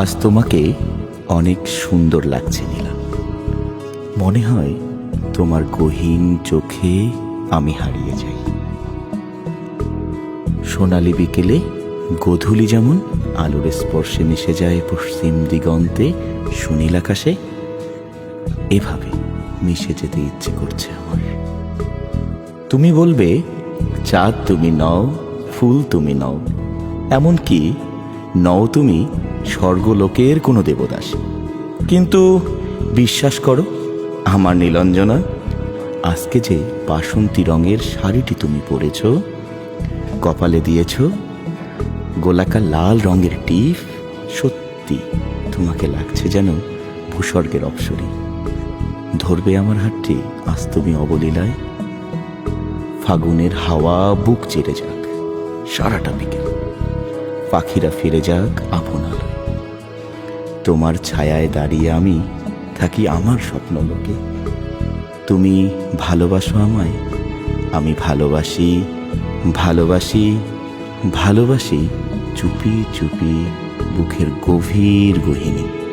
আজ তোমাকে অনেক সুন্দর লাগছে নীলা। মনে হয় তোমার গহীন চোখে আমি হারিয়ে যাই। সোনালি বিকেলে গধূলি যেমন আলোর স্পর্শে মিশে যায় পশ্চিম দিগন্তে সুনীল আকাশে, এভাবে মিশে যেতে ইচ্ছে করছে আমার। তুমি বলবে, চাঁদ তুমি নও, ফুল তুমি নও, এমনকি নও তুমি স্বর্গলোকের কোনো দেবদাস। কিন্তু বিশ্বাস করো, আমার নীলঞ্জনা, আজকে যে বাসন্তী রঙের শাড়িটি তুমি পরেছ, কপালে দিয়েছ, গোলাকার লাল রঙের টিপ সত্যি তোমাকে লাগছে যেন ভূস্বর্গের অপসরী। ধরবে আমার হাতটি আজ তুমি অবলীলায়, ফাগুনের হাওয়া বুক চেড়ে যাক, সারাটা বিকেল। পাখিরা ফিরে যাক আপনালয় তোমার ছায়ায় দাঁড়িয়ে আমি থাকি আমার স্বপ্ন লোকে তুমি ভালোবাসো আমায়, আমি ভালোবাসি ভালোবাসি ভালোবাসি চুপি চুপি বুকের গভীর গহিনী।